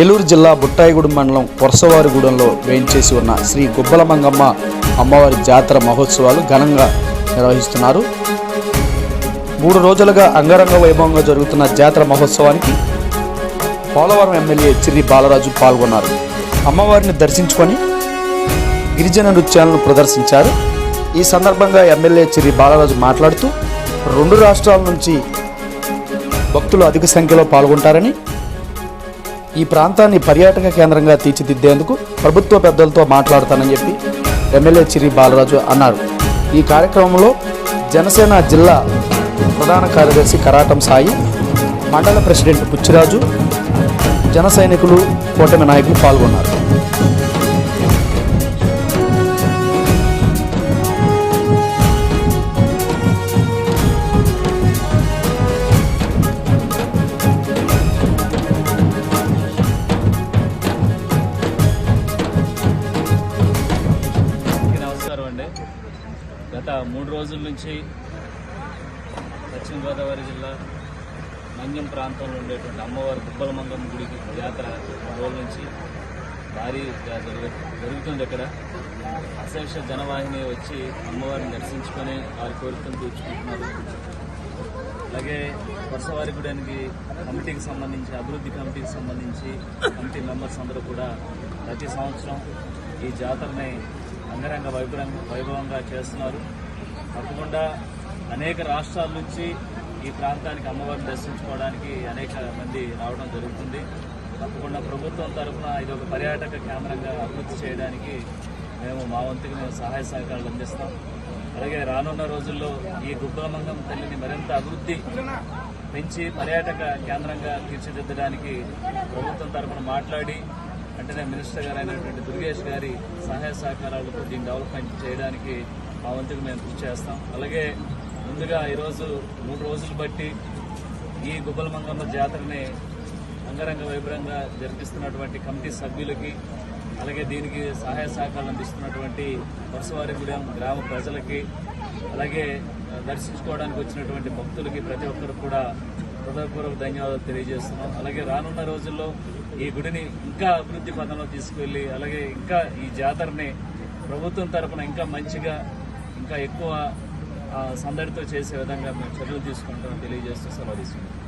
ఏలూరు జిల్లా బుట్టాయిగూడెం మండలం కొరసవారిగూడెంలో వేయించేసి ఉన్న శ్రీ గుబ్బల మంగమ్మ అమ్మవారి జాతర మహోత్సవాలు ఘనంగా నిర్వహిస్తున్నారు. మూడు రోజులుగా అంగరంగ వైభవంగా జరుగుతున్న జాతర మహోత్సవానికి పోలవరం ఎమ్మెల్యే చిరి బాలరాజు పాల్గొన్నారు. అమ్మవారిని దర్శించుకొని గిరిజన నృత్యాలను ప్రదర్శించారు. ఈ సందర్భంగా ఎమ్మెల్యే చిరి బాలరాజు మాట్లాడుతూ రెండు రాష్ట్రాల నుంచి భక్తులు అధిక సంఖ్యలో పాల్గొంటారని ఈ ప్రాంతాన్ని పర్యాటక కేంద్రంగా తీర్చిదిద్దేందుకు ప్రభుత్వ పెద్దలతో మాట్లాడతానని చెప్పి ఎమ్మెల్యే చిరి బాలరాజు అన్నారు. ఈ కార్యక్రమంలో జనసేన జిల్లా ప్రధాన కార్యదర్శి కరాటం సాయి మండల ప్రెసిడెంట్ పుచ్చిరాజు జన సైనికులు కూటమి నాయకులు పాల్గొన్నారు. మూడు రోజుల నుంచి పశ్చిమ గోదావరి జిల్లా మంజం ప్రాంతంలో ఉండేటువంటి అమ్మవారి గుబ్బలమంగమ్మ గుడికి జాతర రోజుల నుంచి భారీ జరుగుతుంది ఇక్కడ. అశేష జనవాహిని వచ్చి అమ్మవారిని దర్శించుకొని వారి కోరికను తీర్చుకుంటున్నారు. అలాగే వరుసవారి గుడానికి కమిటీకి సంబంధించి అభివృద్ధి కమిటీకి సంబంధించి కమిటీ మెంబర్స్ అందరూ కూడా ప్రతి సంవత్సరం ఈ జాతరని అంగరంగ వైభవంగా చేస్తున్నారు. తప్పకుండా అనేక రాష్ట్రాల నుంచి ఈ ప్రాంతానికి అమ్మవారిని దర్శించుకోవడానికి అనేక మంది రావడం జరుగుతుంది. తప్పకుండా ప్రభుత్వం తరఫున ఇది ఒక పర్యాటక కేంద్రంగా అభివృద్ధి చేయడానికి మేము మా వంతుకి మేము సహాయ సహకారాలు అందిస్తాం. అలాగే రానున్న రోజుల్లో ఈ గుబ్బలమంగం తల్లిని మరింత అభివృద్ధి పెంచి పర్యాటక కేంద్రంగా తీర్చిదిద్దడానికి ప్రభుత్వం తరఫున మాట్లాడి వెంటనే మినిస్టర్ గారు అయినటువంటి దుర్గేష్ గారి సహాయ సహకారాలతో దీన్ని డెవలప్మెంట్ చేయడానికి మా వంతుకు మేము కృషి చేస్తాం. అలాగే ముందుగా ఈరోజు మూడు రోజులు బట్టి ఈ గుబ్బలమంగమ్మ జాతరని అంగరంగ వైభవంగా జరిపిస్తున్నటువంటి కమిటీ సభ్యులకి అలాగే దీనికి సహాయ సహకారం అందిస్తున్నటువంటి వరుసవారిగూడెం గ్రామ ప్రజలకి అలాగే దర్శించుకోవడానికి వచ్చినటువంటి భక్తులకి ప్రతి ఒక్కరు కూడా హృదయపూర్వక ధన్యవాదాలు తెలియజేస్తున్నాం. అలాగే రానున్న రోజుల్లో ఈ గుడిని ఇంకా అభివృద్ధి పథంలో తీసుకువెళ్ళి అలాగే ఇంకా ఈ జాతరని ప్రభుత్వం తరఫున ఇంకా మంచిగా ఇంకా ఎక్కువ సందడితో చేసే విధంగా మేము చర్యలు తీసుకుంటామని తెలియజేస్తూ సెలవు తీసుకుంటాం